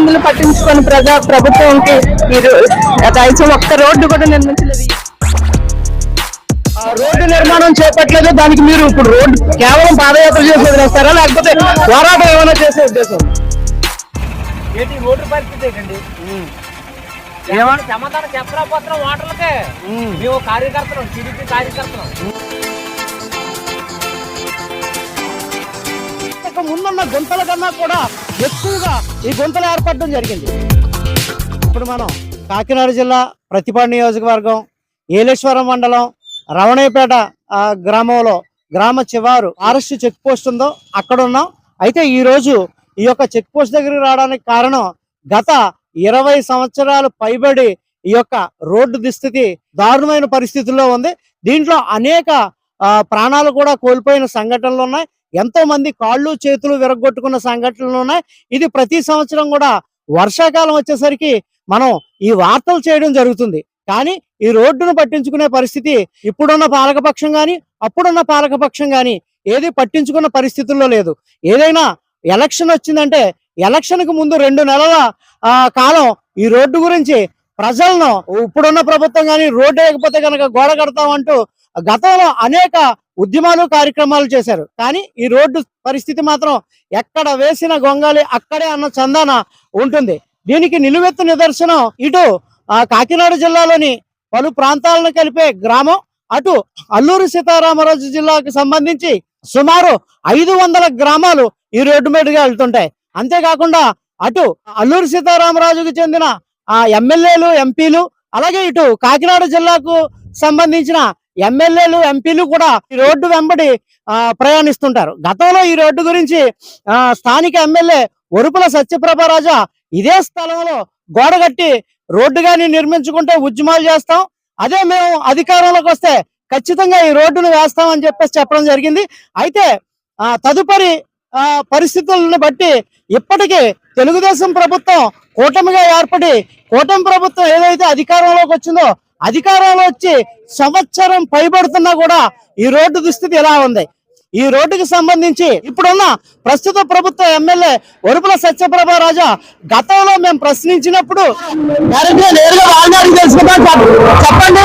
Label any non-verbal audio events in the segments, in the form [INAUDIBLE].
ఇబ్బందులు పట్టించుకొని ప్రజా ప్రభుత్వంకి మీరు కనీసం ఒక్క రోడ్డు కూడా నిర్మించలేదు. ఆ రోడ్డు నిర్మాణం చేపట్టలేదు. దానికి మీరు ఇప్పుడు రోడ్డు కేవలం పాదయాత్ర చేసి వదిలేస్తారా? లేకపోతే పోరాటం ఏమైనా చేసే ఉద్దేశం? ఏంటి ఓటర్ పరిస్థితి ఏంటండి? ఏమన్నా సమాధానం చెప్పలేకపోతున్నాం ఓటర్లకే మేము కార్యకర్తలు టీడీపీ కార్యకర్తలు. ఉన్న గుంతల కన్నా కూడా ఎక్కువగా ఈ గుంతలు ఏర్పడడం జరిగింది. ఇప్పుడు మనం కాకినాడ జిల్లా ప్రతిపాడు నియోజకవర్గం ఏలేశ్వరం మండలం రవణయ్యపేట గ్రామంలో గ్రామ చివారు ఫారెస్ట్ చెక్ పోస్ట్ ఉందో అక్కడ ఉన్నాం. అయితే ఈరోజు ఈ యొక్క చెక్ పోస్ట్ దగ్గరికి రావడానికి కారణం గత ఇరవై సంవత్సరాలు పైబడి ఈ యొక్క రోడ్డు దుస్థితి దారుణమైన పరిస్థితుల్లో ఉంది. దీంట్లో అనేక ప్రాణాలు కూడా కోల్పోయిన సంఘటనలు ఉన్నాయి. ఎంతో మంది కాళ్ళు చేతులు విరగొట్టుకున్న సంఘటనలు ఉన్నాయి. ఇది ప్రతి సంవత్సరం కూడా వర్షాకాలం వచ్చేసరికి మనం ఈ వార్తలు చేయడం జరుగుతుంది. కానీ ఈ రోడ్డును పట్టించుకునే పరిస్థితి ఇప్పుడున్న పాలకపక్షం కానీ అప్పుడున్న పాలకపక్షం కానీ ఏది పట్టించుకున్న పరిస్థితుల్లో లేదు. ఏదైనా ఎలక్షన్ వచ్చిందంటే ఎలక్షన్కు ముందు రెండు నెలల కాలం ఈ రోడ్డు గురించి ప్రజలను ఇప్పుడున్న ప్రభుత్వం కానీ రోడ్డు వేయకపోతే కనుక గోడ కడతామంటూ గతంలో అనేక ఉద్యమాలు కార్యక్రమాలు చేశారు. కానీ ఈ రోడ్డు పరిస్థితి మాత్రం ఎక్కడ వేసిన గొంగాలి అక్కడే అన్న చందాన ఉంటుంది. దీనికి నిలువెత్తు నిదర్శనం ఇటు కాకినాడ జిల్లాలోని పలు ప్రాంతాలను కలిపే గ్రామం అటు అల్లూరు సీతారామరాజు జిల్లాకు సంబంధించి సుమారు ఐదు వందల గ్రామాలు ఈ రోడ్డు మీదుగా వెళ్తుంటాయి. అంతేకాకుండా అటు అల్లూరు సీతారామరాజుకు చెందిన ఆ ఎమ్మెల్యేలు ఎంపీలు అలాగే ఇటు కాకినాడ జిల్లాకు సంబంధించిన ఎమ్మెల్యేలు ఎంపీలు కూడా ఈ రోడ్డు వెంబడి ప్రయాణిస్తుంటారు. గతంలో ఈ రోడ్డు గురించి స్థానిక ఎమ్మెల్యే ఒరుపుల సత్యప్రభరాజా ఇదే స్థలంలో గోడ కట్టి రోడ్డు కానీ నిర్మించుకుంటే ఉద్యమాలు చేస్తాం. అదే మేము అధికారంలోకి వస్తే ఖచ్చితంగా ఈ రోడ్డును వేస్తాం అని చెప్పేసి చెప్పడం జరిగింది. అయితే తదుపరి పరిస్థితులను బట్టి ఇప్పటికీ తెలుగుదేశం ప్రభుత్వం కూటమిగా ఏర్పడి కూటమి ప్రభుత్వం ఏదైతే అధికారంలోకి వచ్చిందో అధికారంలో వచ్చి సంవత్సరం పైబడుతున్నా కూడా ఈ రోడ్డు దుస్థితి ఎలా ఉంది? ఈ రోడ్డుకి సంబంధించి ఇప్పుడున్న ప్రస్తుత ప్రభుత్వ ఎమ్మెల్యే ఒరుపుల సత్యప్రభ రాజా గతంలో మేము ప్రశ్నించినప్పుడు నేరుగా వాళ్ళని తెలుసుకుందాం చెప్పండి.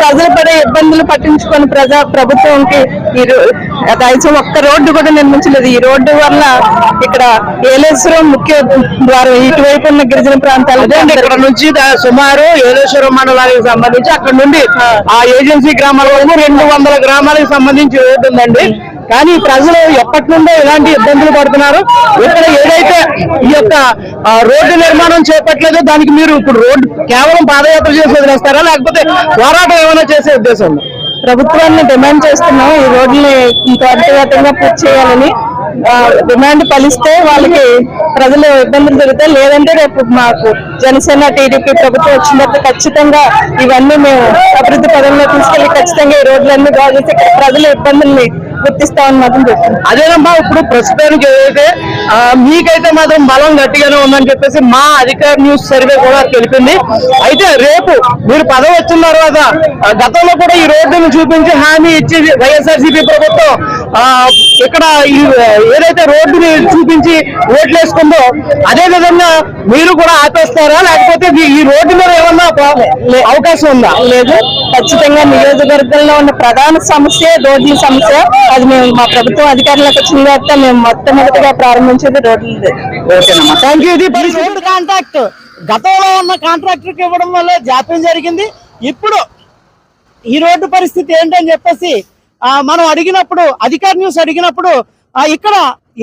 ప్రజలు పడే ఇబ్బందులు పట్టించుకొని ప్రజా ప్రభుత్వంకి ఈ కనీసం ఒక్క రోడ్డు కూడా నిర్మించలేదు. ఈ రోడ్డు వల్ల ఇక్కడ ఏలేశ్వరం ముఖ్య ద్వారం ఇటువైపు ఉన్న గిరిజన ప్రాంతాలు ఇక్కడ నుంచి సుమారు ఏలేశ్వరం మండలానికి సంబంధించి అక్కడ నుండి ఆ ఏజెన్సీ గ్రామాల వరకు రెండు వందల గ్రామాలకు సంబంధించి రోడ్డు ఉందండి. కానీ ప్రజలు ఎప్పటి నుండో ఇలాంటి ఇబ్బందులు పడుతున్నారు? ఇక్కడ ఏదైతే ఈ యొక్క రోడ్డు నిర్మాణం చేపట్లేదో దానికి మీరు ఇప్పుడు రోడ్డు కేవలం పాదయాత్ర చేసి వదిలేస్తారా? లేకపోతే పోరాటం ఏమైనా చేసే ఉద్దేశం ప్రభుత్వాన్ని డిమాండ్ చేస్తున్నాం ఈ రోడ్లని త్వరితగతంగా పూర్తి చేయాలని. డిమాండ్ ఫలిస్తే వాళ్ళకి ప్రజలు ఇబ్బందులు జరుగుతాయి లేదంటే రేపు మాకు జనసేన టీడీపీ ప్రభుత్వం వచ్చిన తర్వాత ఖచ్చితంగా ఇవన్నీ మేము అభివృద్ధి పదంలో తీసుకెళ్ళి ఖచ్చితంగా ఈ రోడ్లన్నీ బాగా చేసి ప్రజల ఇబ్బందుల్ని గుర్తిస్తామని మాత్రం చెప్తున్నాం అదేనమ్మా ఇప్పుడు ప్రస్తుతానికి ఏదైతే మీకైతే మాత్రం బలం గట్టిగానే ఉందని చెప్పేసి మా అధికార న్యూస్ సర్వే కూడా తెలిపింది. అయితే రేపు మీరు పదవి వచ్చిన తర్వాత గతంలో కూడా ఈ రోడ్డును చూపించి హామీ ఇచ్చి వైఎస్ఆర్సీపీ ప్రభుత్వం ఇక్కడ ఈ ఏదైతే రోడ్డుని చూపించి ఓట్లు వేసుకుందో అదే విధంగా మీరు కూడా ఆపేస్తారా? లేకపోతే ఈ- రోడ్డు మీద ఏమన్నా అవకాశం ఉందా? లేదు. ఖచ్చితంగా నియోజకవర్గంలో ఉన్న ప్రధాన సమస్య రోడ్ల సమస్య అది మేము మా ప్రభుత్వం అధికారంలోకి వచ్చిన తర్వాత మేము మొట్టమొదటిగా ప్రారంభించేది రోడ్లు ఓకేనమ్మా. Thank you road contract. గతంలో ఉన్న కాంట్రాక్టర్ ఇవ్వడం వల్ల జాప్యం జరిగింది. ఇప్పుడు ఈ రోడ్డు పరిస్థితి ఏంటని చెప్పేసి ఆ, మనం అడిగినప్పుడు అధికార న్యూస్ అడిగినప్పుడు ఆ, ఇక్కడ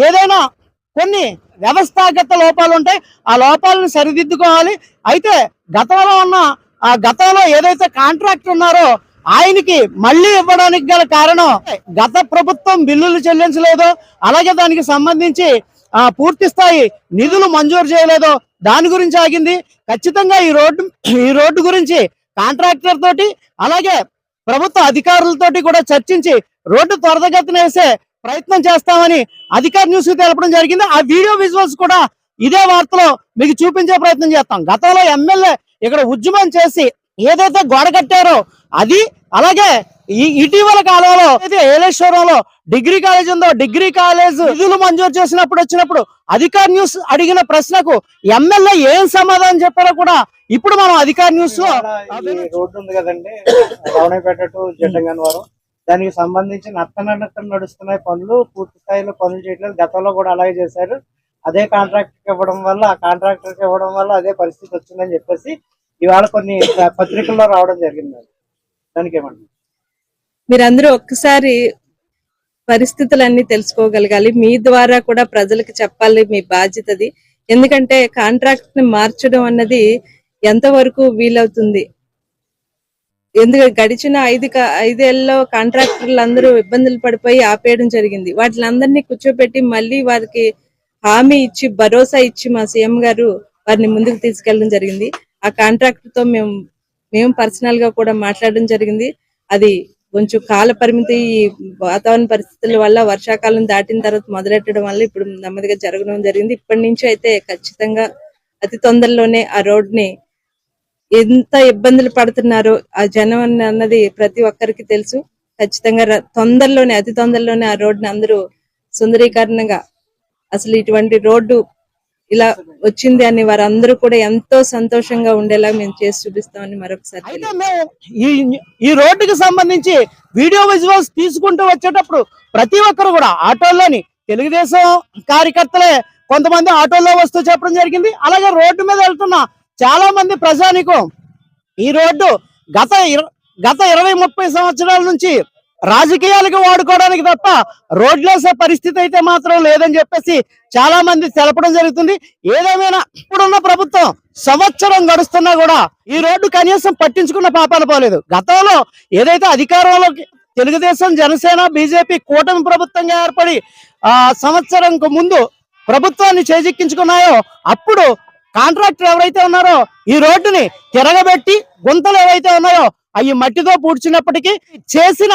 ఏదైనా కొన్ని వ్యవస్థాగత లోపాలు ఉంటాయి ఆ లోపాలను సరిదిద్దుకోవాలి. అయితే గతంలో ఉన్న ఆ గతంలో ఏదైతే కాంట్రాక్టర్ ఉన్నారో ఆయనకి మళ్ళీ ఇవ్వడానికి గల కారణం గత ప్రభుత్వం బిల్లులు చెల్లించలేదు. అలాగే దానికి సంబంధించి ఆ పూర్తి స్థాయి నిధులు మంజూరు చేయలేదో. దాని గురించి ఆగింది. ఖచ్చితంగా ఈ రోడ్డు ఈ రోడ్డు గురించి కాంట్రాక్టర్ తోటి అలాగే ప్రభుత్వ అధికారులతోటి కూడా చర్చించి రోడ్డు త్వరతగతిన వేసే ప్రయత్నం చేస్తామని అధికార న్యూస్ తెలపడం జరిగింది. ఆ వీడియో విజువల్స్ కూడా ఇదే వార్తలో మీకు చూపించే ప్రయత్నం చేస్తాం. గతంలో ఎమ్మెల్యే ఇక్కడ ఉద్యమం చేసి ఏదైతే గోడ కట్టారో అది అలాగే ఈ ఇటీవల కాలంలో అయితే ఏలేశ్వరంలో డిగ్రీ కాలేజ్ ఉందో డిగ్రీ కాలేజ్ నిధులు మంజూరు చేసినప్పుడు వచ్చినప్పుడు అధికార న్యూస్ అడిగిన ప్రశ్నకు ఎమ్మెల్యే ఏం సమాధానం చెప్పారో కూడా ఇప్పుడు మనం అధికార న్యూస్లో రోడ్డు ఉంది కదండి రవణపేట టు జడ్డంగన్వరం దానికి సంబంధించి నత్తనట్టం నడుస్తున్నాయి పనులు పూర్తి స్థాయిలో పనులు చేయట్లేదు. గతంలో కూడా అలాగే చేశారు. అదే కాంట్రాక్టర్ ఇవ్వడం వల్ల ఆ కాంట్రాక్టర్ ఇవ్వడం వల్ల అదే పరిస్థితి వచ్చిందని చెప్పేసి ఇవాళ కొన్ని పత్రికల్లో రావడం జరిగింది దానికి ఏమంటారు మీరందరూ ఒక్కసారి పరిస్థితులన్నీ తెలుసుకోగలగాలి. మీ ద్వారా కూడా ప్రజలకు చెప్పాలి మీ బాధ్యతది. ఎందుకంటే కాంట్రాక్ట్ని మార్చడం అన్నది ఎంతవరకు వీలవుతుంది? ఎందుకంటే గడిచిన ఐదు ఐదేళ్ళలో కాంట్రాక్టర్లు అందరూ ఇబ్బందులు పడిపోయి ఆపేయడం జరిగింది. వాటిని కూర్చోబెట్టి మళ్ళీ వారికి హామీ ఇచ్చి భరోసా ఇచ్చి మా సీఎం గారు వారిని ముందుకు తీసుకెళ్ళడం జరిగింది. ఆ కాంట్రాక్ట్తో మేము మేము పర్సనల్గా కూడా మాట్లాడడం జరిగింది. అది కొంచెం కాల పరిమితి వాతావరణ పరిస్థితుల వల్ల వర్షాకాలం దాటిన తర్వాత మొదలెట్టడం వల్ల ఇప్పుడు నెమ్మదిగా జరగడం జరిగింది. ఇప్పటి నుంచి అయితే ఖచ్చితంగా అతి తొందరలోనే ఆ రోడ్ని ఎంత ఇబ్బందులు పడుతున్నారో ఆ జనం అన్నది ప్రతి ఒక్కరికి తెలుసు. ఖచ్చితంగా తొందరలోనే అతి తొందరలోనే ఆ రోడ్ని అందరూ సుందరీకరణగా అసలు ఇటువంటి రోడ్డు ఇలా వచ్చింది అని వారందరూ కూడా ఎంతో సంతోషంగా ఉండేలా మేము చేసి చూపిస్తామని మరొకసారి అయితే మేము ఈ ఈ రోడ్డుకి సంబంధించి వీడియో విజువల్స్ తీసుకుంటూ వచ్చేటప్పుడు ప్రతి ఒక్కరు కూడా ఆటోల్లోని తెలుగుదేశం కార్యకర్తలే కొంతమంది ఆటోల్లో వస్తూ చెప్పడం జరిగింది. అలాగే రోడ్డు మీద వెళ్తున్న చాలా మంది ప్రజానికం ఈ రోడ్డు గత గత ఇరవై ముప్పై సంవత్సరాల నుంచి రాజకీయాలకు వాడుకోవడానికి తప్ప రోడ్లేసే పరిస్థితి అయితే మాత్రం లేదని చెప్పేసి చాలా మంది తెలపడం జరుగుతుంది. ఏదేమైనా ఇప్పుడున్న ప్రభుత్వం సంవత్సరం గడుస్తున్నా కూడా ఈ రోడ్డు కనీసం పట్టించుకున్న పాపాన పోలేదు. గతంలో ఏదైతే అధికారంలోకి తెలుగుదేశం జనసేన బీజేపీ కూటమి ప్రభుత్వంగా ఏర్పడి ఆ సంవత్సరంకు ముందు ప్రభుత్వాన్ని చేజిక్కించుకున్నాయో అప్పుడు కాంట్రాక్టర్ ఎవరైతే ఉన్నారో ఈ రోడ్డుని తిరగబెట్టి గుంతలు ఏవైతే ఉన్నాయో అవి మట్టితో పూడ్చినప్పటికీ చేసిన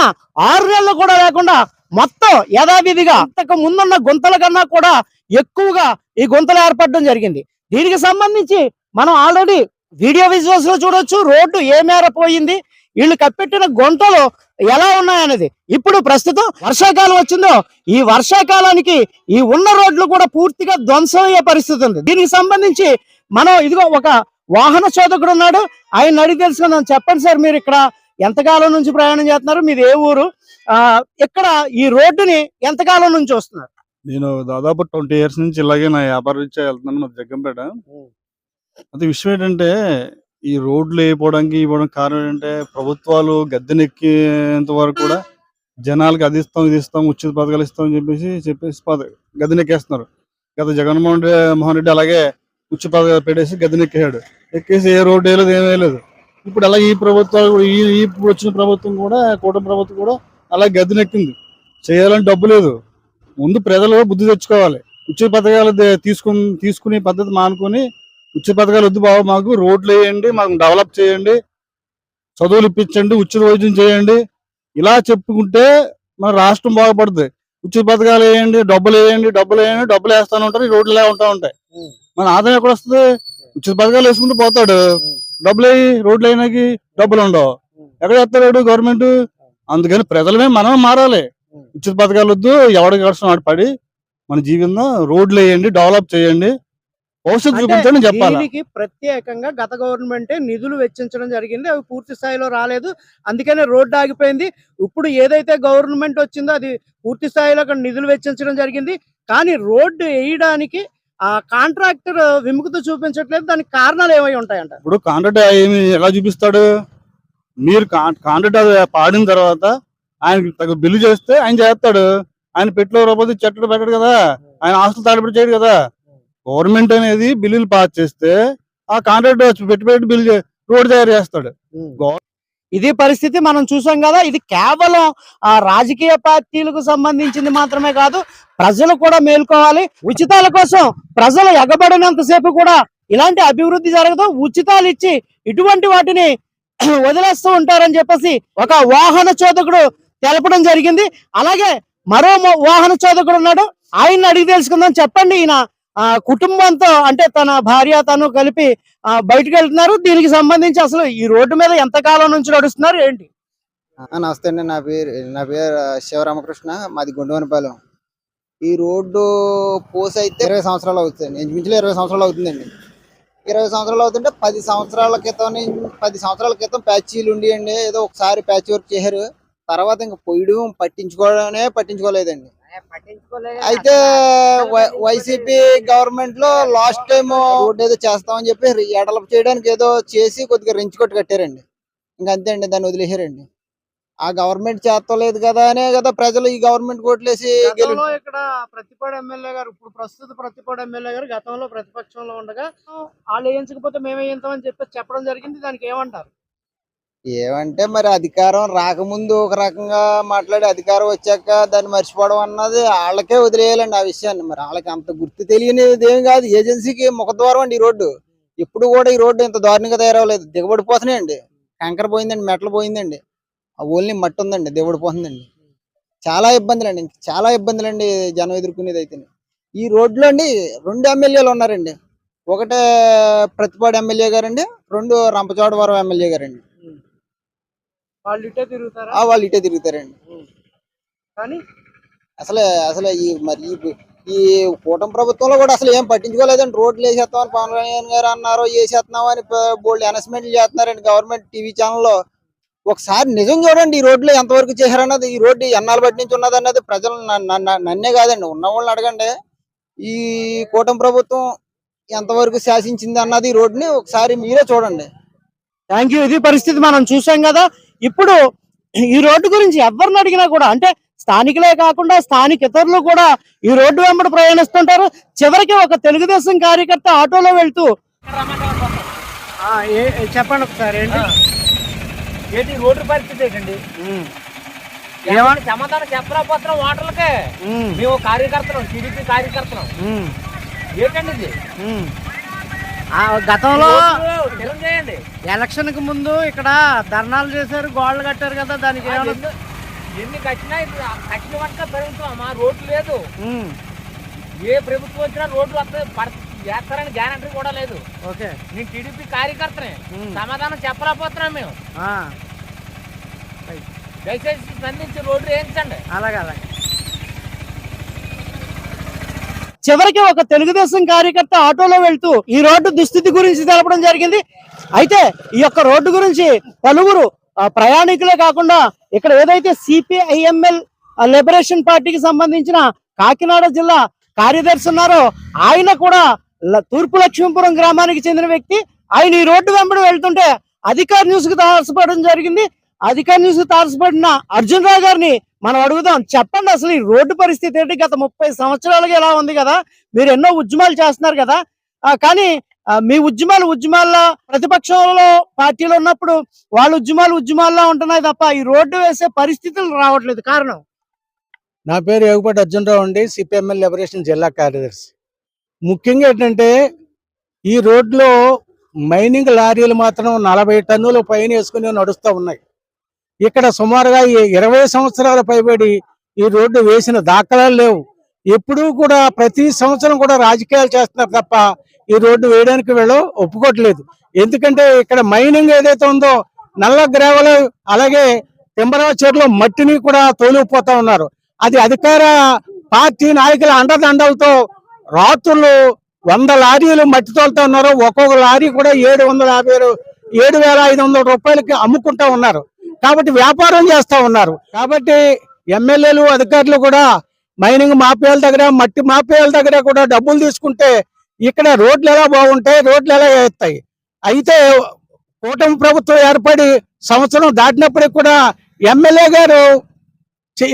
ఆరు నెలలు కూడా లేకుండా మొత్తం యథావిధిగా ఇంతకు ముందున్న గుంతల కన్నా కూడా ఎక్కువగా ఈ గుంతలు ఏర్పడడం జరిగింది. దీనికి సంబంధించి మనం ఆల్రెడీ వీడియో విజువల్స్లో చూడొచ్చు రోడ్డు ఏ మేర పోయింది వీళ్ళు కప్పెట్టిన గుంటలు ఎలా ఉన్నాయనేది. ఇప్పుడు ప్రస్తుతం వర్షాకాలం వచ్చిందో ఈ వర్షాకాలానికి ఈ ఉన్న రోడ్లు కూడా పూర్తిగా ధ్వంసం అయ్యే పరిస్థితి ఉంది. దీనికి సంబంధించి మనం ఇదిగో ఒక వాహన చోదకుడు ఉన్నాడు. ఆయన అడిగి తెలుసుకుందాం. చెప్పండి సార్ మీరు ఇక్కడ ఎంతకాలం నుంచి ప్రయాణం చేస్తున్నారు? మీది ఏ ఊరు? ఆ ఇక్కడ ఈ రోడ్డుని ఎంతకాలం నుంచి వస్తున్నారు నేను దాదాపు ట్వంటీ ఇయర్స్ నుంచి ఇలాగే నా వ్యాపారం రీత్యా వెళ్తున్నాను. మాది జగ్గంపేట. అయితే విషయం ఏంటంటే ఈ రోడ్లు వేయకపోవడానికి ఇవ్వడం కారణం ఏంటంటే ప్రభుత్వాలు గద్దెనెక్కేంత వరకు కూడా జనాలకి అది ఇస్తాం ఇది ఇస్తాం ఉచిత పథకాలు ఇస్తాం అని చెప్పేసి చెప్పేసి గద్దెనెక్కేస్తున్నారు. గత జగన్మోహన్ మోహన్ రెడ్డి అలాగే ఉచ్చు పథకాలు పెట్టేసి గద్దెనెక్కేశాడు ఎక్కేసి ఏ రోడ్డు వేయలేదు ఏం వేయలేదు. ఇప్పుడు అలా ఈ ప్రభుత్వాలు ఈ ఇప్పుడు వచ్చిన ప్రభుత్వం కూడా కూటమి ప్రభుత్వం కూడా అలా గదినెక్కింది. చేయాలని డబ్బు లేదు. ముందు ప్రజలు బుద్ధి తెచ్చుకోవాలి. ఉచిత పథకాలు తీసుకుని తీసుకునే పద్ధతి మానుకొని ఉచిత పథకాలు వద్దు బాబు మాకు రోడ్లు వేయండి మాకు డెవలప్ చేయండి చదువులు ఇప్పించండి ఉచిత వైద్యం చేయండి. ఇలా చెప్పుకుంటే మన రాష్ట్రం బాగుపడుతుంది ఉచిత పథకాలు వేయండి డబ్బులు వేయండి డబ్బులు వేయండి డబ్బులు వేస్తానే ఉంటారు ఈ రోడ్లు ఇలా ఉంటా ఉంటాయి. మన ఆదాయం ఎక్కడ వస్తుంది? ఉచిత పథకాలు వేసుకుంటూ పోతాడు. డబ్బులు వేయి రోడ్లు అయినాకి డబ్బులు ఉండవు. ఎక్కడ చేస్తాడు గవర్నమెంట్. అందుకని ప్రజలమే మనం మారాలి. ఉచిత పథకాలు వద్దు ఎవడికి కష్టం ఆడి పడి మన జీవితం రోడ్లు వేయండి డెవలప్ చేయండి. భవిష్యత్తు చూపించండి చెప్పాలి? దీనికి ప్రత్యేకంగా గత గవర్నమెంటే నిధులు వెచ్చించడం జరిగింది. అవి పూర్తి స్థాయిలో రాలేదు. అందుకనే రోడ్డు ఆగిపోయింది. ఇప్పుడు ఏదైతే గవర్నమెంట్ వచ్చిందో అది పూర్తి స్థాయిలో నిధులు వెచ్చించడం జరిగింది. కానీ రోడ్డు వేయడానికి ఆ కాంట్రాక్టర్ విముఖత చూపించట్లేదు దానికి కారణాలు ఏమై ఉంటాయంట? ఇప్పుడు కాంట్రాక్ట్ ఏమి ఎలా చూపిస్తాడు? మీరు కాంట్రాక్ట్ పాడిన తర్వాత ఆయనకి తగ్గ బిల్లు చేస్తే ఆయన చేస్తాడు. ఆయన పెట్టులో రూపాయలు చెట్టు పెట్టడు కదా. ఆయన ఆస్తులు తాడిపెట్టి చేయడు కదా. గవర్నమెంట్ అనేది బిల్లులు పాస్ చేస్తే ఆ కాంట్రాక్ట్ పెట్టి పెట్టి బిల్లు రోడ్ తయారు చేస్తాడు. ఇది పరిస్థితి మనం చూసాం కదా ఇది కేవలం ఆ రాజకీయ పార్టీలకు సంబంధించింది మాత్రమే కాదు ప్రజలు కూడా మేల్కోవాలి. ఉచితాల కోసం ప్రజలు ఎగబడినంతసేపు కూడా ఇలాంటి అభివృద్ధి జరగదు. ఉచితాలు ఇచ్చి ఇటువంటి వాటిని [CLEARS THROAT] వదిలేస్తూ ఉంటారని చెప్పేసి ఒక వాహన చోదకుడు తెలపడం జరిగింది. అలాగే మరో వాహన చోదకుడు ఉన్నాడు. ఆయన్ని అడిగి తెలుసుకుందాం. చెప్పండి ఈయన. ఆ, కుటుంబంతో అంటే తన భార్య తను కలిపి ఆ, బయటకు వెళ్తున్నారు దీనికి సంబంధించి అసలు ఈ రోడ్డు మీద ఎంత కాలం నుంచి నడుస్తున్నారు? ఏంటి? నమస్తే అండి. నా పేరు నా పేరు శివరామకృష్ణ. మాది గుండవనపాలెం. ఈ రోడ్డు పోసి అయితే ఇరవై సంవత్సరాలు అవుతుంది. ఇంచుమించులో ఇరవై సంవత్సరాలు అవుతుందండి. ఇరవై సంవత్సరాలు అవుతుంటే పది సంవత్సరాల క్రితం పది సంవత్సరాల క్రితం ప్యాచీలు ఉండి అండి ఏదో ఒకసారి ప్యాచ్ వర్క్ చేశారు. తర్వాత ఇంకా పొయ్యడం పట్టించుకోవడమే పట్టించుకోలేదండి. అయితే వై- వైసీపీ గవర్నమెంట్లో లాస్ట్ టైం రోడ్ ఏదో చేస్తామని చెప్పి ఎడలపు చేయడానికి ఏదో చేసి కొద్దిగా రెంచి కొట్టి కట్టారండి. ఇంకా అంతే అండి దాన్ని వదిలేశారండి. ఆ గవర్నమెంట్ చేస్తలేదు కదా అనే కదా ప్రజలు ఈ గవర్నమెంట్ గతంలో ఇక్కడ ప్రతిపాడు ఎమ్మెల్యే గారు ఇప్పుడు ప్రస్తుత ప్రతిపాడు ఎమ్మెల్యే గారు గతంలో ప్రతిపక్షంలో ఉండగా వాళ్ళు వేయించకపోతే మేమే వేయించామని చెప్పి చెప్పడం జరిగింది దానికి ఏమంటారు? ఏమంటే మరి అధికారం రాకముందు ఒక రకంగా మాట్లాడి అధికారం వచ్చాక దాన్ని మర్చిపోవడం అన్నది వాళ్ళకే వదిలేయాలండి ఆ విషయాన్ని. మరి వాళ్ళకి అంత గుర్తు తెలియనిది ఏం కాదు. ఏజెన్సీకి ముఖద్వారం అండి ఈ రోడ్డు. ఎప్పుడు కూడా ఈ రోడ్డు ఇంత దారుణంగా తయారవలేదు దిగబడిపోతున్నాయండి. కంకర పోయిందండి మెటలు పోయిందండి. ఓన్లీ మట్టి ఉందండి దిగబడిపోతుందండి. చాలా ఇబ్బందులు అండి చాలా ఇబ్బందులు అండి జనం ఎదుర్కొనేది అయితే ఈ రోడ్లో అండి రెండు ఎమ్మెల్యేలు ఉన్నారండి. ఒకటే ప్రతిపాడు ఎమ్మెల్యే గారండి రెండు రంపచోడవరం ఎమ్మెల్యే గారండి. వాళ్ళు ఇటే తిరుగుతారా? ఆ వాళ్ళు ఇటే తిరుగుతారండి. కానీ? అసలు అసలు ఈ మరి ఈ- ఈ కూటమి ప్రభుత్వంలో కూడా అసలు ఏం పట్టించుకోలేదండి. రోడ్లు వేసేస్తామని పవన్ కళ్యాణ్ గారు అన్నారు వేసేస్తున్నాం అని బోల్డ్ అనౌన్స్మెంట్లు చేస్తున్నారండి గవర్నమెంట్ టీవీ ఛానల్లో. ఒకసారి నిజం చూడండి ఈ రోడ్లు ఎంతవరకు చేశారన్నది. ఈ రోడ్డు ఎన్నాళ్ళ బట్టి నుంచి ఉన్నది అన్నది ప్రజలు నన్నే కాదండి ఉన్న వాళ్ళని అడగండి. ఈ కూటమి ప్రభుత్వం ఎంతవరకు శాసించింది అన్నది ఈ రోడ్డుని ఒకసారి మీరే చూడండి. థ్యాంక్ యూ ఇది పరిస్థితి మనం చూసాం కదా. ఇప్పుడు ఈ రోడ్డు గురించి ఎవరిని అడిగినా కూడా అంటే స్థానికులే కాకుండా స్థానికేతరులు కూడా ఈ రోడ్డు వెంబడి ప్రయాణిస్తుంటారు. చివరికి ఒక తెలుగుదేశం కార్యకర్త ఆటోలో వెళ్తూ చెప్పండి ఒకసారి ఏంటి? రోడ్డు పరిస్థితి ఏంటండి? ఏమన్నా సమాధానం చెప్పలేకపోతున్నాం ఓటర్లకి? మేము కార్యకర్తలం టీడీపీ కార్యకర్తలం. ఏంటండి ఇది? గతంలో ఎలక్షన్కి ముందు ఇక్కడ ధర్నాలు చేశారు గోడలు కట్టారు కదా దానికి ఏమన్నా ఎన్ని- కట్టినా ఇప్పుడు కట్టిన వంట పెరుగుతాం మా రోడ్లు లేదు. ఏ ప్రభుత్వం వచ్చినా రోడ్లు వస్తాయి వేస్తారని గ్యారంటీ కూడా లేదు. ఓకే. నేను టీడీపీ కార్యకర్తనే. సమాధానం చెప్పలేకపోతున్నాం మేము. ఆ, దయచేసి స్పందించి రోడ్లు వేయించండి. అలాగే అలాగే. చివరికి ఒక తెలుగుదేశం కార్యకర్త ఆటోలో వెళ్తూ ఈ రోడ్డు దుస్థితి గురించి తెలపడం జరిగింది. అయితే ఈ యొక్క రోడ్డు గురించి పలువురు ప్రయాణికులే కాకుండా ఇక్కడ ఏదైతే సిపిఐఎంఎల్ లిబరేషన్ పార్టీకి సంబంధించిన కాకినాడ జిల్లా కార్యదర్శి ఉన్నారో ఆయన కూడా తూర్పు లక్ష్మీపురం గ్రామానికి చెందిన వ్యక్తి. ఆయన ఈ రోడ్డు వెంబడి వెళ్తుంటే అధికార న్యూస్కు తారసపడడం జరిగింది. అధికార న్యూస్ తారసపడిన అర్జున్ రావు గారిని మనం అడుగుదాం. చెప్పండి అసలు ఈ రోడ్డు పరిస్థితి ఏంటి? గత ముప్పై సంవత్సరాలుగా ఎలా ఉంది కదా? మీరు ఎన్నో ఉద్యమాలు చేస్తున్నారు కదా? కానీ మీ ఉద్యమాలు ఉద్యమాల్లో ప్రతిపక్షంలో పార్టీలో ఉన్నప్పుడు వాళ్ళ ఉద్యమాలు ఉద్యమాల్లో ఉంటున్నాయి తప్ప ఈ రోడ్డు వేసే పరిస్థితులు రావట్లేదు. కారణం? నా పేరు ఏగుపాటి అర్జునరావు అండి. సిపిఎంఎల్ లిబరేషన్ జిల్లా కార్యదర్శి. ముఖ్యంగా ఏంటంటే ఈ రోడ్లో మైనింగ్ లారీలు మాత్రం నలభై టన్నుల పైన వేసుకుని నడుస్తూ ఉన్నాయి. ఇక్కడ సుమారుగా ఇరవై సంవత్సరాల పైబడి ఈ రోడ్డు వేసిన దాఖలాలు లేవు. ఎప్పుడూ కూడా ప్రతి సంవత్సరం కూడా రాజకీయాలు చేస్తున్నారు తప్ప ఈ రోడ్డు వేయడానికి వీళ్ళు ఒప్పుకోవట్లేదు. ఎందుకంటే ఇక్కడ మైనింగ్ ఏదైతే ఉందో నల్ల గ్రేవలు అలాగే చెరులో మట్టిని కూడా తోలిపోతా ఉన్నారు. అది అధికార పార్టీ నాయకుల అండదండలతో రాత్రులు వంద లారీలు మట్టి తోలుతా ఉన్నారు. ఒక్కొక్క లారీ కూడా ఏడు వందల యాభై ఏడు వేల ఐదు వందల రూపాయలకి అమ్ముకుంటా ఉన్నారు. కాబట్టి వ్యాపారం చేస్తా ఉన్నారు. కాబట్టి ఎమ్మెల్యేలు అధికారులు కూడా మైనింగ్ మాఫియాల దగ్గర మట్టి మాఫియాల దగ్గర కూడా డబ్బులు తీసుకుంటే ఇక్కడ రోడ్లు ఎలా బాగుంటాయి రోడ్లు ఎలా వేస్తాయి అయితే కూటమి ప్రభుత్వం ఏర్పడి సంవత్సరం దాటినప్పటికి కూడా ఎమ్మెల్యే గారు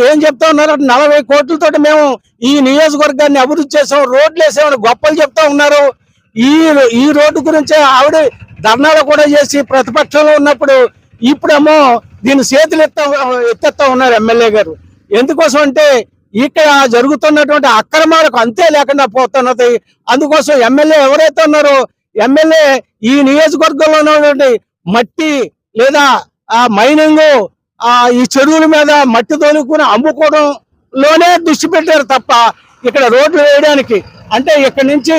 ఏం చెప్తా ఉన్నారు నలభై కోట్లతో మేము ఈ నియోజకవర్గాన్ని అభివృద్ధి చేసాం రోడ్లు వేసామని గొప్పలు చెప్తా ఉన్నారు. ఈ ఈ రోడ్డు గురించి ఆవిడ ధర్నాలు కూడా చేసి ప్రతిపక్షంలో ఉన్నప్పుడు ఇప్పుడేమో దీని చేతులు ఎత్త ఎత్తెత్తా ఉన్నారు ఎమ్మెల్యే గారు. ఎందుకోసం అంటే ఇక్కడ జరుగుతున్నటువంటి అక్రమాలకు అంతే లేకుండా పోతున్నది. అందుకోసం ఎమ్మెల్యే ఎవరైతే ఉన్నారో ఎమ్మెల్యే ఈ నియోజకవర్గంలో ఉన్నటువంటి మట్టి లేదా ఆ మైనింగ్ ఆ ఈ చెరువుల మీద మట్టి తోలుకుని అమ్ముకోవడంలోనే దృష్టి పెట్టారు తప్ప ఇక్కడ రోడ్లు వేయడానికి. అంటే ఇక్కడ నుంచి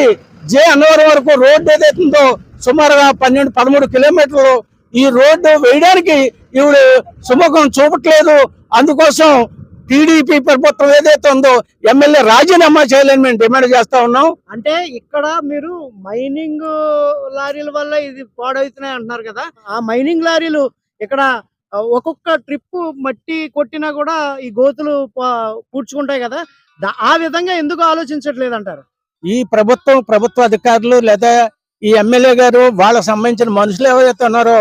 జే అన్నవరం వరకు రోడ్డు ఏదైతుందో సుమారుగా పన్నెండు పదమూడు కిలోమీటర్లు ఈ రోడ్డు వేయడానికి ఇవిడు సుముఖం చూపట్లేదు. అందుకోసం టీడీపీ ప్రభుత్వం ఏదైతే ఉందో ఎమ్మెల్యే రాజీనామా చేయాలని మేము డిమాండ్ చేస్తా ఉన్నాం. అంటే ఇక్కడ మీరు మైనింగ్ లారీల వల్ల ఇది పాడవుతున్నాయి అంటున్నారు కదా. ఆ మైనింగ్ లారీలు ఇక్కడ ఒక్కొక్క ట్రిప్ మట్టి కొట్టినా కూడా ఈ గోతులు పూడ్చుకుంటాయి కదా. ఆ విధంగా ఎందుకు ఆలోచించట్లేదు అంటారు? ఈ ప్రభుత్వం ప్రభుత్వ అధికారులు లేదా ఈ ఎమ్మెల్యే గారు వాళ్ళకి సంబంధించిన మనుషులు ఎవరైతే ఉన్నారో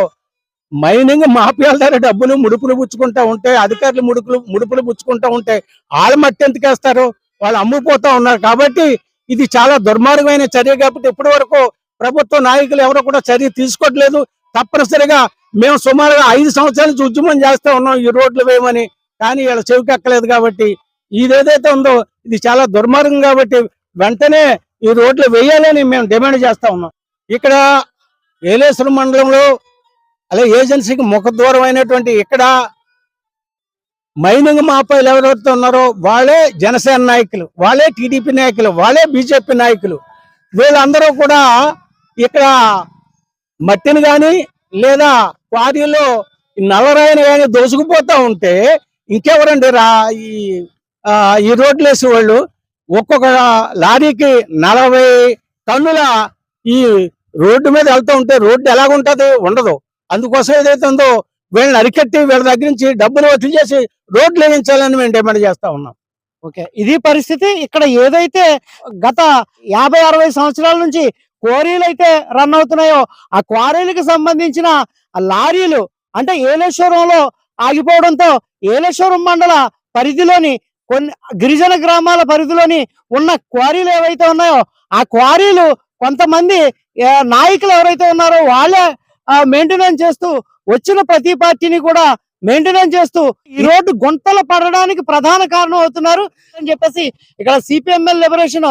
మైనింగ్ మాఫియాల దగ్గర డబ్బులు ముడుపులు పుచ్చుకుంటా ఉంటే అధికారులు ముడుపులు ముడుపులు పుచ్చుకుంటా ఉంటే వాళ్ళ మట్టి ఎంతకేస్తారు వేస్తారు? వాళ్ళు అమ్ముపోతా ఉన్నారు కాబట్టి ఇది చాలా దుర్మార్గమైన చర్య కాబట్టి ఇప్పటి వరకు ప్రభుత్వ నాయకులు ఎవరు కూడా చర్య తీసుకోవట్లేదు. తప్పనిసరిగా మేము సుమారుగా ఐదు సంవత్సరాల నుంచి ఉద్యమం చేస్తూ ఉన్నాం ఈ రోడ్లు వేయమని. కానీ వీళ్ళ చెవికెక్కలేదు కాబట్టి ఇది ఏదైతే ఉందో ఇది చాలా దుర్మార్గం కాబట్టి వెంటనే ఈ రోడ్లు వేయాలని మేము డిమాండ్ చేస్తా ఉన్నాం. ఇక్కడ ఏలేశ్వరం మండలంలో అలాగే ఏజెన్సీకి ముఖద్వారం అయినటువంటి ఇక్కడ మైనింగ్ మాపాయిలు ఎవరెవరితో ఉన్నారో వాళ్ళే జనసేన నాయకులు వాళ్ళే టీడీపీ నాయకులు వాళ్ళే బీజేపీ నాయకులు. వీళ్ళందరూ కూడా ఇక్కడ మట్టిని కానీ లేదా క్వారీలో నల్లరాయిని కానీ దోసుకుపోతా ఉంటే ఇంకెవరండి రా ఈ రోడ్లు వేసే వాళ్ళు? ఒక్కొక్క లారీకి నలభై టన్నుల ఈ రోడ్డు మీద వెళ్తూ ఉంటే రోడ్డు ఎలాగుంటుంది? ఉండదు. అందుకోసం ఏదైతే ఉందో వీళ్ళని అరికట్టి వీళ్ళ దగ్గర నుంచి డబ్బులు వసూలు చేసి రోడ్లు వేయించాలని మేము డిమాండ్ చేస్తా ఉన్నాం. ఓకే. ఇది పరిస్థితి ఇక్కడ ఏదైతే గత యాభై అరవై సంవత్సరాల నుంచి క్వారీలు అయితే రన్ అవుతున్నాయో ఆ క్వారీలకు సంబంధించిన ఆ లారీలు అంటే ఏలేశ్వరంలో ఆగిపోవడంతో ఏలేశ్వరం మండల పరిధిలోని కొన్ని గిరిజన గ్రామాల పరిధిలోని ఉన్న క్వారీలు ఏవైతే ఉన్నాయో ఆ క్వారీలు కొంతమంది నాయకులు ఎవరైతే ఉన్నారో వాళ్ళే మెయింటెనెన్స్ చేస్తూ వచ్చిన ప్రతి పార్టీని కూడా మెయింటెనెన్స్ చేస్తూ ఈ రోడ్డు గుంతలు పడడానికి ప్రధాన కారణం అవుతున్నారు అని చెప్పేసి ఇక్కడ సిపిఎంఎల్ లిబరేషన్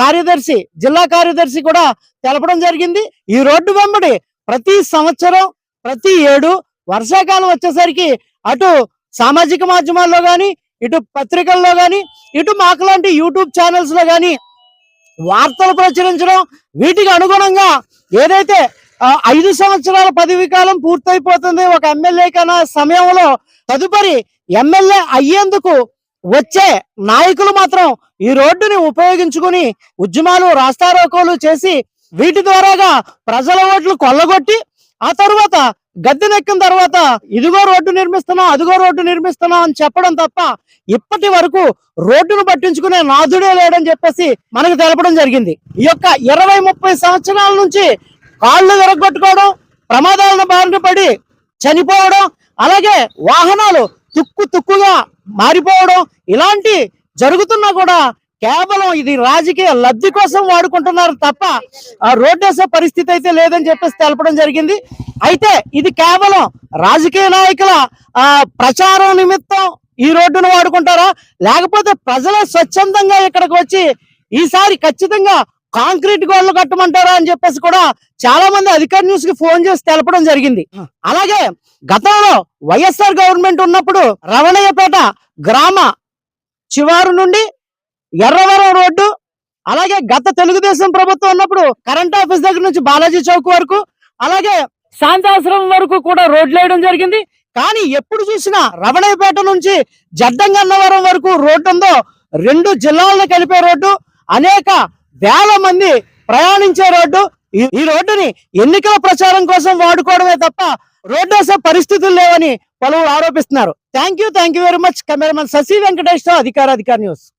కార్యదర్శి జిల్లా కార్యదర్శి కూడా తెలపడం జరిగింది. ఈ రోడ్డు వెంబడి ప్రతి సంవత్సరం ప్రతి ఏడు వర్షాకాలం వచ్చేసరికి అటు సామాజిక మాధ్యమాల్లో కానీ ఇటు పత్రికల్లో కానీ ఇటు మాకు లాంటి యూట్యూబ్ ఛానల్స్లో కానీ వార్తలు ప్రచురించడం వీటికి అనుగుణంగా ఏదైతే ఐదు సంవత్సరాల పదవి కాలం పూర్తయిపోతుంది. ఒక ఎమ్మెల్యే కన్నా సమయంలో తదుపరి ఎమ్మెల్యే అయ్యేందుకు వచ్చే నాయకులు మాత్రం ఈ రోడ్డుని ఉపయోగించుకుని ఉద్యమాలు రాస్తారోకోలు చేసి వీటి ద్వారాగా ప్రజల ఓట్లు కొల్లగొట్టి ఆ తర్వాత గద్దెనెక్కిన తర్వాత ఇదిగో రోడ్డు నిర్మిస్తున్నాం అదిగో రోడ్డు నిర్మిస్తున్నాం అని చెప్పడం తప్ప ఇప్పటి వరకు రోడ్డును పట్టించుకునే నాథుడే లేడని చెప్పేసి మనకు తెలపడం జరిగింది. ఈ యొక్క ఇరవై ముప్పై సంవత్సరాల నుంచి కాళ్ళు విరగొట్టుకోవడం ప్రమాదాలను బారిన పడి చనిపోవడం అలాగే వాహనాలు తుక్కు తుక్కుగా మారిపోవడం ఇలాంటి జరుగుతున్నా కూడా కేవలం ఇది రాజకీయ లబ్ధి కోసం వాడుకుంటున్నారు తప్ప ఆ రోడ్డు వేసే పరిస్థితి అయితే లేదని చెప్పేసి తెలపడం జరిగింది. అయితే ఇది కేవలం రాజకీయ నాయకుల ఆ ప్రచారం నిమిత్తం ఈ రోడ్డును వాడుకుంటారా? లేకపోతే ప్రజలే స్వచ్ఛందంగా ఇక్కడికి వచ్చి ఈసారి ఖచ్చితంగా కాంక్రీట్ గోడలు కట్టమంటారా అని చెప్పేసి కూడా చాలా మంది అధికార న్యూస్కి ఫోన్ చేసి తెలపడం జరిగింది. అలాగే గతంలో వైఎస్ఆర్ గవర్నమెంట్ ఉన్నప్పుడు రవణయ్యపేట గ్రామ చివారు నుండి ఎర్రవరం రోడ్డు అలాగే గత తెలుగుదేశం ప్రభుత్వం ఉన్నప్పుడు కరెంట్ ఆఫీస్ దగ్గర నుంచి బాలాజీ చౌక్ వరకు అలాగే శాంతాశ్రమం వరకు కూడా రోడ్లు వేయడం జరిగింది. కానీ ఎప్పుడు చూసినా రవణయ్యపేట నుంచి జడ్డంగన్నవరం వరకు రోడ్డు ఉందో రెండు జిల్లాలను కలిపే రోడ్డు అనేక వేల మంది ప్రయాణించే రోడ్డు. ఈ- ఈ రోడ్డుని ఎన్నికల ప్రచారం కోసం వాడుకోవడమే తప్ప రోడ్డు వేసే పరిస్థితులు లేవని పలువురు ఆరోపిస్తున్నారు. Thank you thank you very much cameraman Sasi Venkateswara తో అధికార అధికార న్యూస్.